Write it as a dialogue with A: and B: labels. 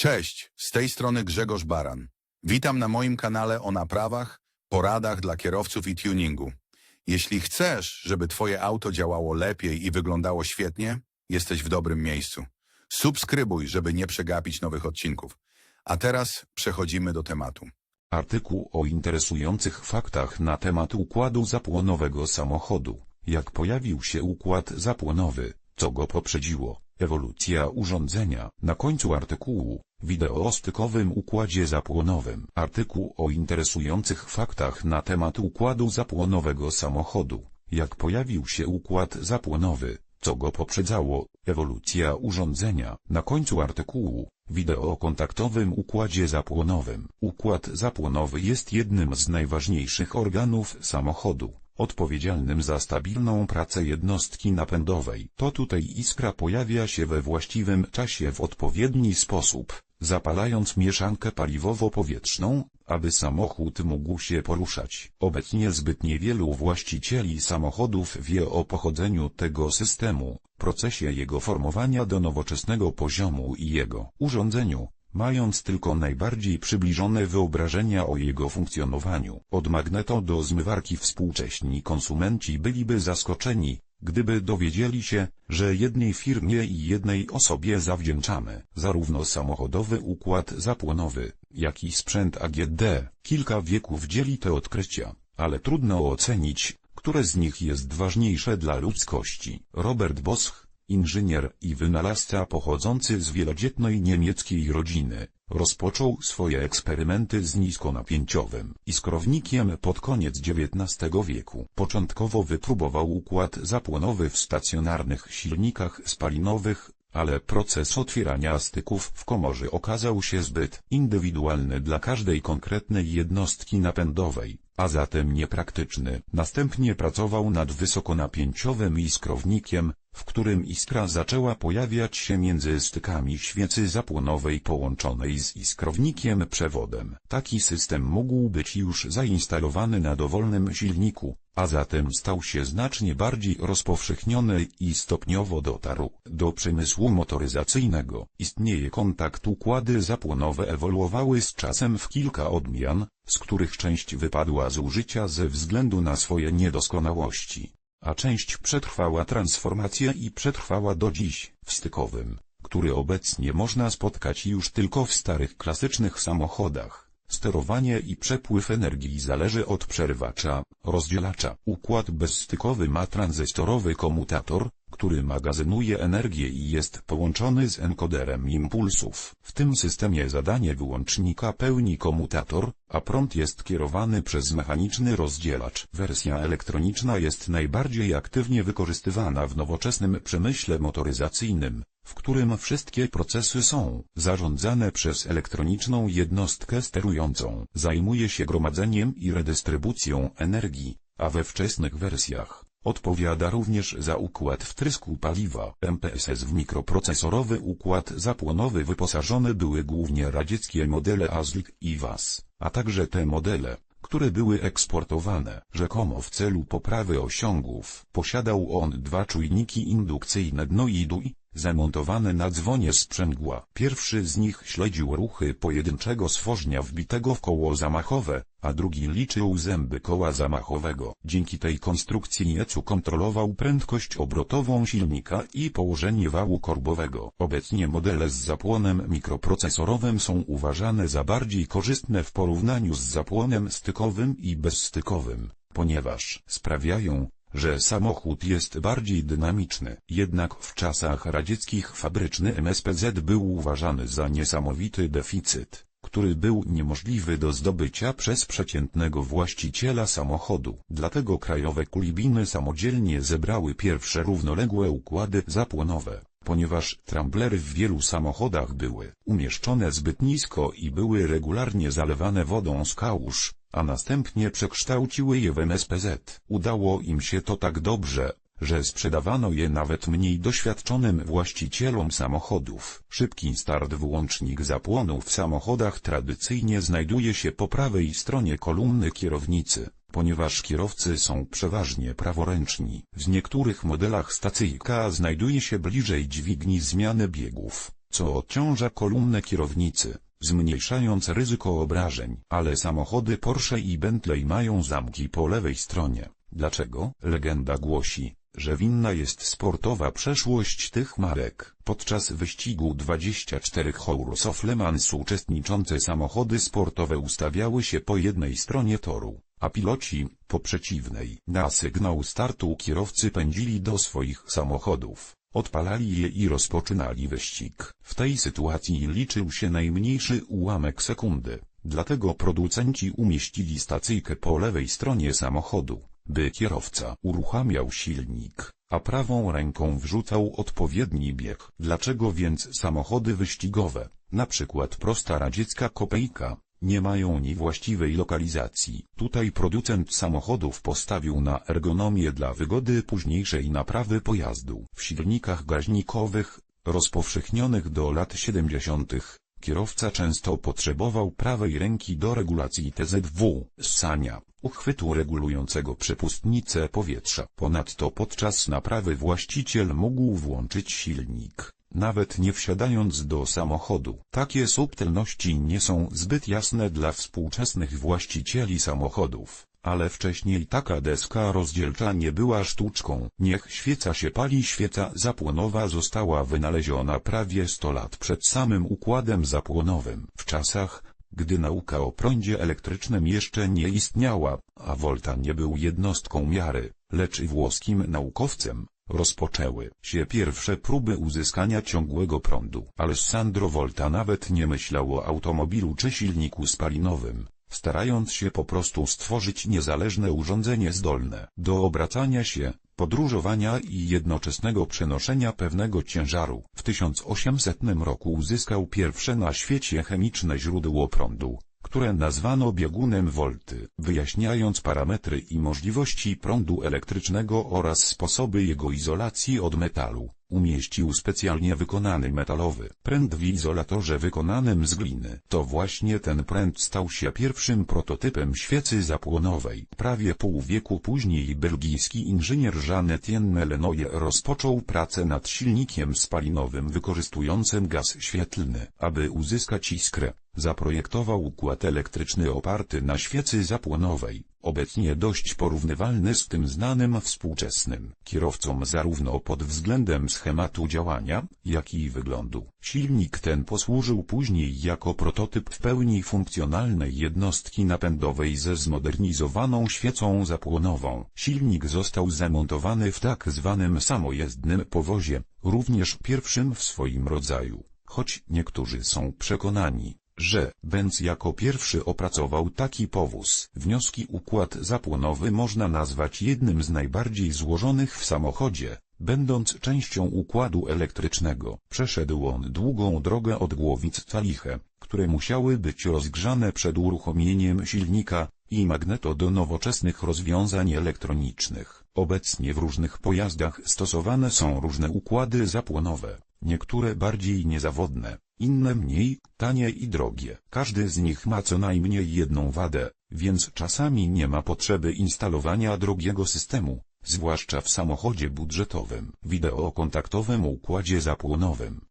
A: Cześć, z tej strony Grzegorz Baran. Witam na moim kanale o naprawach, poradach dla kierowców i tuningu. Jeśli chcesz, żeby Twoje auto działało lepiej i wyglądało świetnie, jesteś w dobrym miejscu. Subskrybuj, żeby nie przegapić nowych odcinków. A teraz przechodzimy do tematu.
B: Artykuł o interesujących faktach na temat układu zapłonowego samochodu. Jak pojawił się układ zapłonowy, co go poprzedziło, ewolucja urządzenia. Na końcu artykułu, wideo o stykowym układzie zapłonowym. Artykuł o interesujących faktach na temat układu zapłonowego samochodu. Jak pojawił się układ zapłonowy, co go poprzedzało, ewolucja urządzenia. Na końcu artykułu, wideo o kontaktowym układzie zapłonowym. Układ zapłonowy jest jednym z najważniejszych organów samochodu, odpowiedzialnym za stabilną pracę jednostki napędowej. To tutaj iskra pojawia się we właściwym czasie w odpowiedni sposób, zapalając mieszankę paliwowo-powietrzną, aby samochód mógł się poruszać. Obecnie zbyt niewielu właścicieli samochodów wie o pochodzeniu tego systemu, procesie jego formowania do nowoczesnego poziomu i jego urządzeniu, mając tylko najbardziej przybliżone wyobrażenia o jego funkcjonowaniu. Od magneto do zmywarki współcześni konsumenci byliby zaskoczeni, gdyby dowiedzieli się, że jednej firmie i jednej osobie zawdzięczamy zarówno samochodowy układ zapłonowy, jak i sprzęt AGD. Kilka wieków dzieli te odkrycia, ale trudno ocenić, które z nich jest ważniejsze dla ludzkości. Robert Bosch, inżynier i wynalazca pochodzący z wielodzietnej niemieckiej rodziny, rozpoczął swoje eksperymenty z niskonapięciowym iskrownikiem pod koniec XIX wieku. Początkowo wypróbował układ zapłonowy w stacjonarnych silnikach spalinowych, ale proces otwierania styków w komorze okazał się zbyt indywidualny dla każdej konkretnej jednostki napędowej, a zatem niepraktyczny. Następnie pracował nad wysokonapięciowym iskrownikiem, w którym iskra zaczęła pojawiać się między stykami świecy zapłonowej połączonej z iskrownikiem przewodem. Taki system mógł być już zainstalowany na dowolnym silniku, a zatem stał się znacznie bardziej rozpowszechniony i stopniowo dotarł do przemysłu motoryzacyjnego. Istnieje kontakt układy zapłonowe ewoluowały z czasem w kilka odmian, z których część wypadła z użycia ze względu na swoje niedoskonałości, a część przetrwała transformację i przetrwała do dziś, w stykowym, który obecnie można spotkać już tylko w starych klasycznych samochodach. Sterowanie i przepływ energii zależy od przerwacza, rozdzielacza. Układ bezstykowy ma tranzystorowy komutator, który magazynuje energię i jest połączony z enkoderem impulsów. W tym systemie zadanie wyłącznika pełni komutator, a prąd jest kierowany przez mechaniczny rozdzielacz. Wersja elektroniczna jest najbardziej aktywnie wykorzystywana w nowoczesnym przemyśle motoryzacyjnym, w którym wszystkie procesy są zarządzane przez elektroniczną jednostkę sterującą. Zajmuje się gromadzeniem i redystrybucją energii, a we wczesnych wersjach odpowiada również za układ wtrysku paliwa. MPSS w mikroprocesorowy układ zapłonowy wyposażone były głównie radzieckie modele ASLIK i WAS, a także te modele, które były eksportowane, rzekomo w celu poprawy osiągów. Posiadał on dwa czujniki indukcyjne dno i zamontowane na dzwonie sprzęgła. Pierwszy z nich śledził ruchy pojedynczego stworznia wbitego w koło zamachowe, a drugi liczył zęby koła zamachowego. Dzięki tej konstrukcji Jecu kontrolował prędkość obrotową silnika i położenie wału korbowego. Obecnie modele z zapłonem mikroprocesorowym są uważane za bardziej korzystne w porównaniu z zapłonem stykowym i bezstykowym, ponieważ sprawiają, że samochód jest bardziej dynamiczny. Jednak w czasach radzieckich fabryczny MSPZ był uważany za niesamowity deficyt, który był niemożliwy do zdobycia przez przeciętnego właściciela samochodu. Dlatego krajowe kulibiny samodzielnie zebrały pierwsze równoległe układy zapłonowe. Ponieważ tramblery w wielu samochodach były umieszczone zbyt nisko i były regularnie zalewane wodą z kałuż, a następnie przekształciły je w MSPZ. Udało im się to tak dobrze, że sprzedawano je nawet mniej doświadczonym właścicielom samochodów. Szybki start wyłącznik zapłonu w samochodach tradycyjnie znajduje się po prawej stronie kolumny kierownicy, ponieważ kierowcy są przeważnie praworęczni. W niektórych modelach stacyjka znajduje się bliżej dźwigni zmiany biegów. co odciąża kolumnę kierownicy, zmniejszając ryzyko obrażeń. Ale samochody Porsche i Bentley mają zamki po lewej stronie. Dlaczego? Legenda głosi, że winna jest sportowa przeszłość tych marek. Podczas wyścigu 24 Hours of Le Mans uczestniczące samochody sportowe ustawiały się po jednej stronie toru, a piloci, po przeciwnej. Na sygnał startu kierowcy pędzili do swoich samochodów, odpalali je i rozpoczynali wyścig. W tej sytuacji liczył się najmniejszy ułamek sekundy, dlatego producenci umieścili stacyjkę po lewej stronie samochodu by kierowca uruchamiał silnik, a prawą ręką wrzucał odpowiedni bieg. Dlaczego więc samochody wyścigowe, na przykład prosta radziecka kopejka, nie mają ni właściwej lokalizacji? Tutaj producent samochodów postawił na ergonomię dla wygody późniejszej naprawy pojazdu. W silnikach gaźnikowych, rozpowszechnionych do lat 70., Kierowca często potrzebował prawej ręki do regulacji TZW, ssania, uchwytu regulującego przepustnicę powietrza. Ponadto podczas naprawy właściciel mógł włączyć silnik, nawet nie wsiadając do samochodu. Takie subtelności nie są zbyt jasne dla współczesnych właścicieli samochodów. Ale wcześniej taka deska rozdzielcza nie była sztuczką. Niech świeca się pali świeca zapłonowa została wynaleziona prawie 100 lat przed samym układem zapłonowym. W czasach, gdy nauka o prądzie elektrycznym jeszcze nie istniała, a Volta nie był jednostką miary, lecz włoskim naukowcem, rozpoczęły się pierwsze próby uzyskania ciągłego prądu. Alessandro Volta nawet nie myślał o automobilu czy silniku spalinowym starając się po prostu stworzyć niezależne urządzenie zdolne do obracania się, podróżowania i jednoczesnego przenoszenia pewnego ciężaru. W 1800 roku uzyskał pierwsze na świecie chemiczne źródło prądu, które nazwano biegunem Volty, wyjaśniając parametry i możliwości prądu elektrycznego oraz sposoby jego izolacji od metalu. Umieścił specjalnie wykonany metalowy pręt w izolatorze wykonanym z gliny. To właśnie ten pręt stał się pierwszym prototypem świecy zapłonowej. Prawie pół wieku później belgijski inżynier Jean-Étienne Lenoir rozpoczął pracę nad silnikiem spalinowym wykorzystującym gaz świetlny. Aby uzyskać iskrę, zaprojektował układ elektryczny oparty na świecy zapłonowej, obecnie dość porównywalny z tym znanym współczesnym kierowcom zarówno pod względem schematu działania, jak i wyglądu. Silnik ten posłużył później jako prototyp w pełni funkcjonalnej jednostki napędowej ze zmodernizowaną świecą zapłonową. Silnik został zamontowany w tak zwanym samojezdnym powozie, również pierwszym w swoim rodzaju, choć niektórzy są przekonani, że Benz jako pierwszy opracował taki powóz. Wnioski układ zapłonowy można nazwać jednym z najbardziej złożonych w samochodzie, będąc częścią układu elektrycznego. Przeszedł on długą drogę od głowic caliche, które musiały być rozgrzane przed uruchomieniem silnika, i magneto do nowoczesnych rozwiązań elektronicznych. Obecnie w różnych pojazdach stosowane są różne układy zapłonowe, niektóre bardziej niezawodne, inne mniej, tanie i drogie. Każdy z nich ma co najmniej jedną wadę, więc czasami nie ma potrzeby instalowania drogiego systemu, zwłaszcza w samochodzie budżetowym. Wideo o kontaktowym układzie zapłonowym